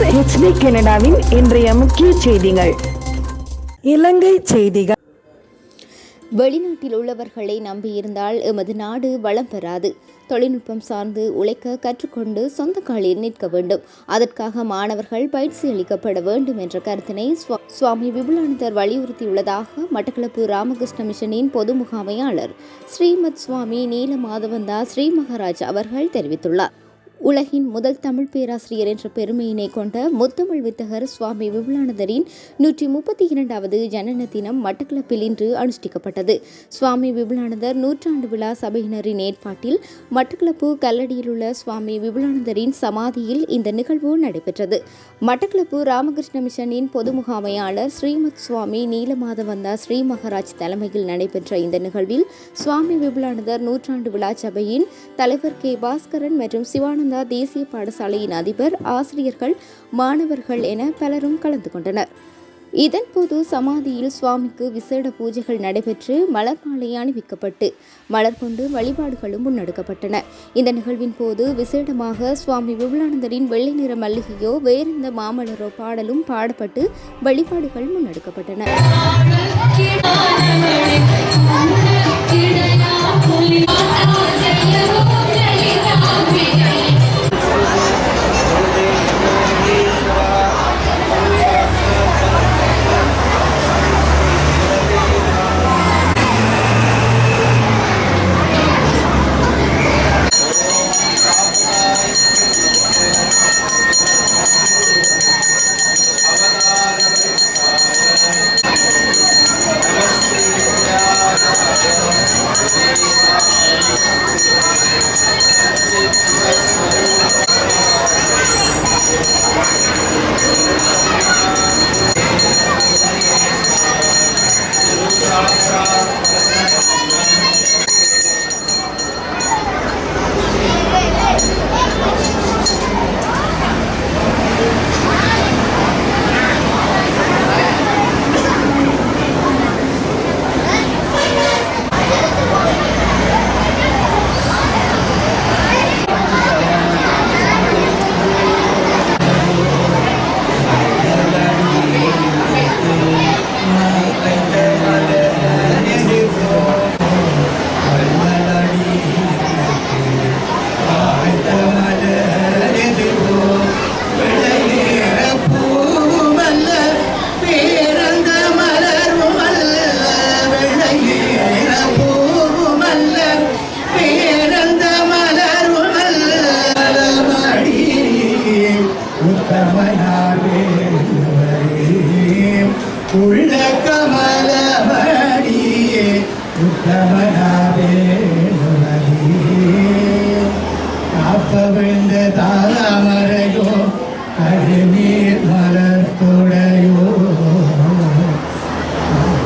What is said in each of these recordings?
வணக்கம் ஹெச்டி கனடாவின் இன்றைய முக்கிய செய்திகள். இலங்கை செய்திகள். வெளிநாட்டில் உள்ளவர்களை நம்பியிருந்தால் எமது நாடு வளம் பெறாது. தொழில்நுட்பம் சார்ந்து உழைக்க கற்றுக்கொண்டு சொந்த காலில் நிற்க வேண்டும். அதற்காக மாணவர்கள் பயிற்சி அளிக்கப்பட வேண்டும் என்ற கருத்தினை சுவா- சுவாமி விபுலானந்தர் வலியுறுத்தியுள்ளதாக மட்டக்களப்பு ராமகிருஷ்ண மிஷனின் பொது முகாமையாளர் ஸ்ரீமத் சுவாமி நீல மாதவந்தா ஸ்ரீ மகாராஜ் அவர்கள் தெரிவித்துள்ளார். உலகின் முதல் தமிழ் பேராசிரியர் என்ற பெருமையினை கொண்ட முத்தமிழ் வித்தகர் சுவாமி விபுலானந்தரின் நூற்றி முப்பத்தி இரண்டாவது ஜனன தினம் மட்டக்களப்பில் இன்று அனுஷ்டிக்கப்பட்டது. சுவாமி விபுலானந்தர் நூற்றாண்டு விழா சபையினரின் ஏற்பாட்டில் மட்டக்களப்பு கல்லடியில் உள்ள சுவாமி விபுலானந்தரின் சமாதியில் இந்த நிகழ்வு நடைபெற்றது. மட்டக்களப்பு ராமகிருஷ்ண மிஷனின் பொது முகாமையாளர் ஸ்ரீமத் சுவாமி நீலமாதவந்தா ஸ்ரீ மகாராஜ் தலைமையில் நடைபெற்ற இந்த நிகழ்வில் சுவாமி விபுலானந்தர் நூற்றாண்டு விழா சபையின் தலைவர் கே பாஸ்கரன் மற்றும் சிவானந்த தேசிய பாடசாலையின் அதிபர் ஆசிரியர்கள் மாணவர்கள் என பலரும் கலந்து கொண்டனர். இதன்போது சமாதியில் சுவாமிக்கு விசேட பூஜைகள் நடைபெற்று மலர் மாலை அணிவிக்கப்பட்டு மலர் கொண்டு வழிபாடுகளும் முன்னெடுக்கப்பட்டன. இந்த நிகழ்வின் போது விசேடமாக சுவாமி விபுலானந்தரின் வெள்ளை நிற மல்லிகையோ வேறெந்த மாமலரோ பாடலும் பாடப்பட்டு வழிபாடுகள் முன்னெடுக்கப்பட்டன. കമലമണിയെ കാപ്പവിണ്ട് താരാമരയോ കരിനീർ മലർത്തുടയോ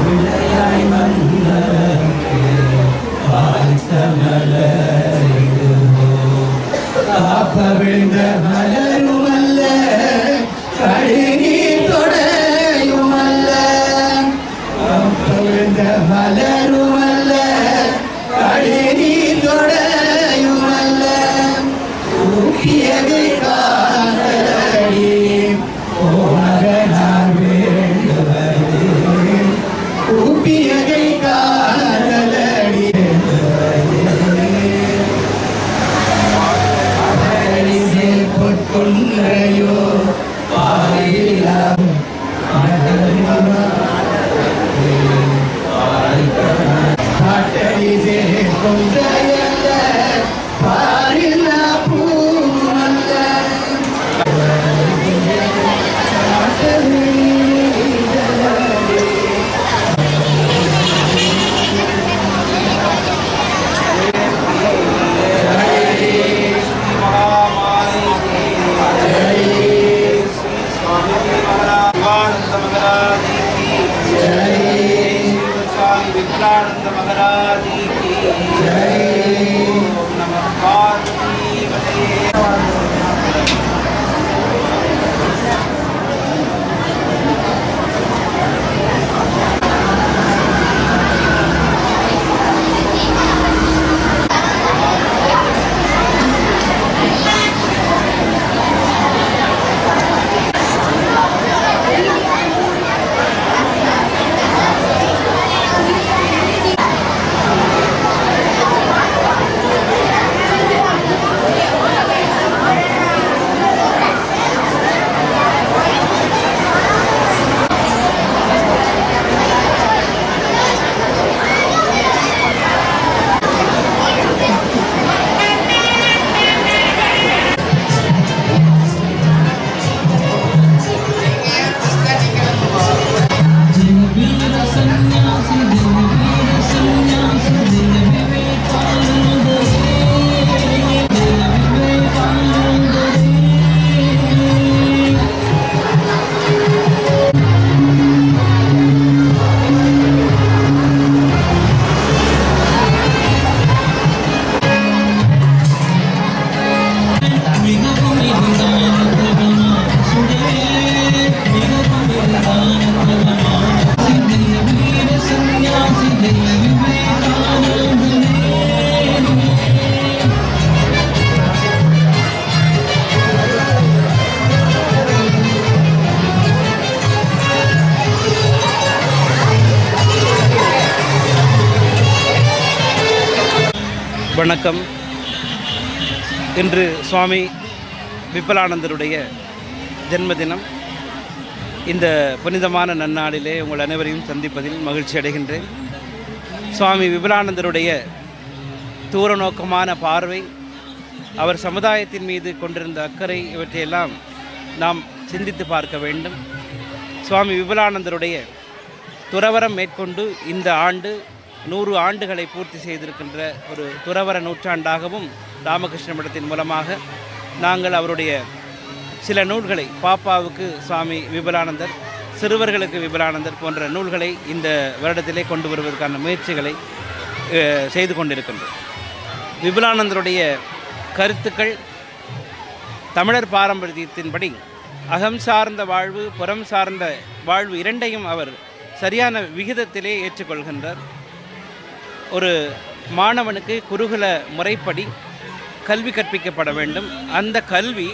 വിളയായി മന്ദമല കാപ്പവിണ്ട് வணக்கம். இன்று சுவாமி விபலானந்தருடைய ஜென்மதினம். இந்த புனிதமான நன்னாளிலே உங்கள் அனைவரையும் சந்திப்பதில் மகிழ்ச்சி அடைகின்றேன். சுவாமி விபலானந்தருடைய தூர நோக்கமான பார்வை அவர் சமுதாயத்தின் மீது கொண்டிருந்த அக்கறை இவற்றையெல்லாம் நாம் சிந்தித்து பார்க்க வேண்டும். சுவாமி விபலானந்தருடைய துறவரம் மேற்கொண்டு இந்த ஆண்டு நூறு ஆண்டுகளை பூர்த்தி செய்திருக்கின்ற ஒரு துறவர நூற்றாண்டாகவும் ராமகிருஷ்ண மடத்தின் மூலமாக நாங்கள் அவருடைய சில நூல்களை பாப்பாவுக்கு சுவாமி விபலானந்தர் சிறுவர்களுக்கு விபலானந்தர் போன்ற நூல்களை இந்த வருடத்திலே கொண்டு வருவதற்கான முயற்சிகளை செய்து கொண்டிருக்கின்றோம். விபலானந்தருடைய கருத்துக்கள் தமிழர் பாரம்பரியத்தின்படி அகம் சார்ந்த வாழ்வு புறம் சார்ந்த வாழ்வு இரண்டையும் அவர் சரியான விகிதத்திலே ஏற்றுக்கொள்கின்றார். ஒரு மாணவனுக்கு குருகுல முறைப்படி கல்வி கற்பிக்கப்பட வேண்டும். அந்த கல்வி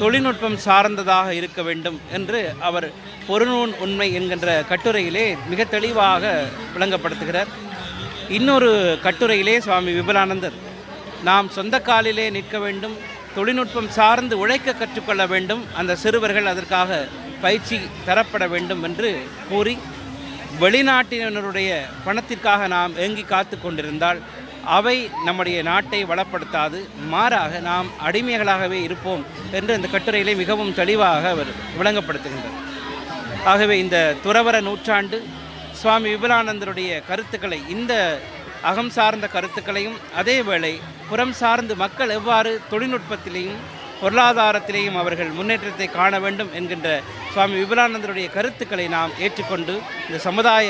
தொழில்நுட்பம் சார்ந்ததாக இருக்க வேண்டும் என்று அவர் பொருநூன் உண்மை என்கின்ற கட்டுரையிலே மிக தெளிவாக விளங்கப்படுத்துகிறார். இன்னொரு கட்டுரையிலே சுவாமி விபலானந்தர் நாம் சொந்த காலிலே நிற்க வேண்டும் தொழில்நுட்பம் சார்ந்து உழைக்க கற்றுக்கொள்ள வேண்டும் அந்த சிறுவர்கள் அதற்காக பயிற்சி தரப்பட வேண்டும் என்று கூறி வெளிநாட்டினருடைய பணத்திற்காக நாம் ஏங்கி காத்து கொண்டிருந்தால் அவை நம்முடைய நாட்டை வளப்படுத்தாது மாறாக நாம் அடிமைகளாகவே இருப்போம் என்று இந்த கட்டுரையிலே மிகவும் தெளிவாக அவர் விளங்கப்படுத்துகின்றார். ஆகவே இந்த துறவர நூற்றாண்டு சுவாமி விபுலானந்தருடைய கருத்துக்களை இந்த அகம் சார்ந்த கருத்துக்களையும் அதேவேளை புறம் சார்ந்து மக்கள் எவ்வாறு தொழில்நுட்பத்திலையும் பொருளாதாரத்திலேயும் அவர்கள் முன்னேற்றத்தை காண வேண்டும் என்கின்ற சுவாமி விபுலானந்தருடைய கருத்துக்களை நாம் ஏற்றுக்கொண்டு இந்த சமுதாய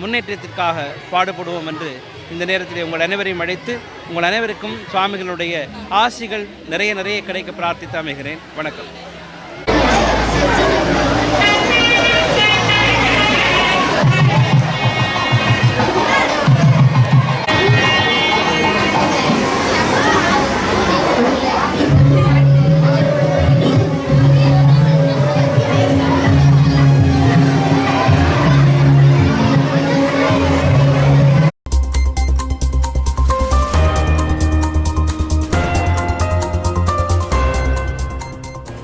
முன்னேற்றத்திற்காக பாடுபடுவோம் என்று இந்த நேரத்தில் உங்கள் அனைவரையும் அழைத்து உங்கள் அனைவருக்கும் சுவாமிகளுடைய ஆசிகள் நிறைய நிறைய கிடைக்க பிரார்த்தித்து அமைகிறேன் வணக்கம்.